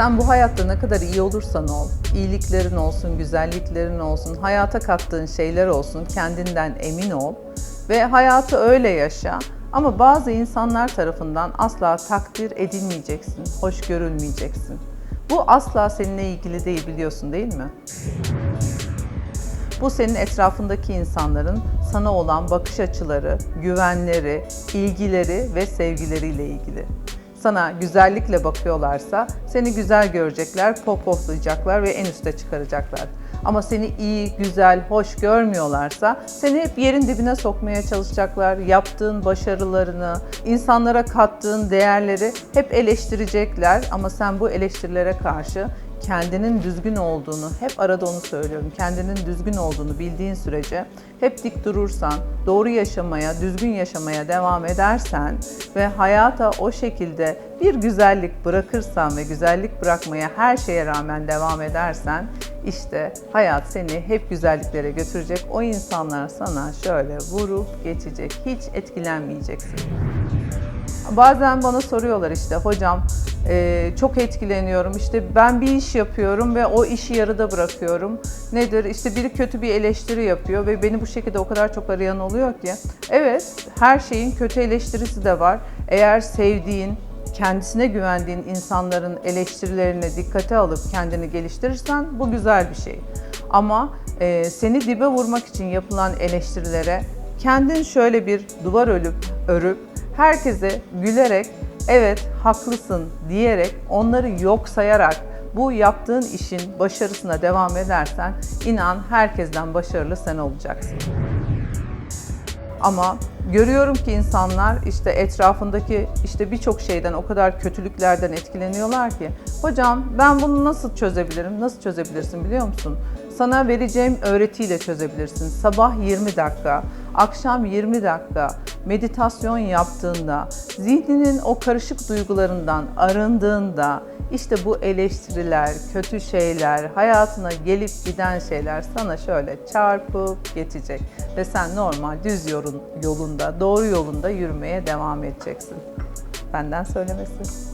Sen bu hayatta ne kadar iyi olursan ol, iyiliklerin olsun, güzelliklerin olsun, hayata kattığın şeyler olsun, kendinden emin ol ve hayatı öyle yaşa. Ama bazı insanlar tarafından asla takdir edilmeyeceksin, hoş görülmeyeceksin. Bu asla seninle ilgili değil biliyorsun değil mi? Bu senin etrafındaki insanların sana olan bakış açıları, güvenleri, ilgileri ve sevgileriyle ilgili. Sana güzellikle bakıyorlarsa seni güzel görecekler, popoflayacaklar ve en üste çıkaracaklar. Ama seni iyi, güzel, hoş görmüyorlarsa seni hep yerin dibine sokmaya çalışacaklar. Yaptığın başarılarını, insanlara kattığın değerleri hep eleştirecekler ama sen bu eleştirilere karşı kendinin düzgün olduğunu, hep arada onu söylüyorum, kendinin düzgün olduğunu bildiğin sürece hep dik durursan, doğru yaşamaya, düzgün yaşamaya devam edersen ve hayata o şekilde bir güzellik bırakırsan ve güzellik bırakmaya her şeye rağmen devam edersen işte hayat seni hep güzelliklere götürecek. O insanlar sana şöyle vurup geçecek. Hiç etkilenmeyeceksin. Bazen bana soruyorlar işte hocam e, çok etkileniyorum işte ben bir iş yapıyorum ve o işi yarıda bırakıyorum. Nedir işte biri kötü bir eleştiri yapıyor ve beni bu şekilde o kadar çok arayan oluyor ki. Evet her şeyin kötü eleştirisi de var. Eğer sevdiğin, kendisine güvendiğin insanların eleştirilerine dikkate alıp kendini geliştirirsen bu güzel bir şey. Ama e, seni dibe vurmak için yapılan eleştirilere kendin şöyle bir duvar ölüp örüp herkese gülerek evet haklısın diyerek onları yok sayarak bu yaptığın işin başarısına devam edersen inan herkesten başarılı sen olacaksın. Ama görüyorum ki insanlar işte etrafındaki işte birçok şeyden o kadar kötülüklerden etkileniyorlar ki hocam ben bunu nasıl çözebilirim? Nasıl çözebilirsin biliyor musun? Sana vereceğim öğretiyle çözebilirsin. Sabah 20 dakika, akşam 20 dakika meditasyon yaptığında, zihninin o karışık duygularından arındığında işte bu eleştiriler, kötü şeyler, hayatına gelip giden şeyler sana şöyle çarpıp geçecek ve sen normal düz yolun, yolunda, doğru yolunda yürümeye devam edeceksin. Benden söylemesi.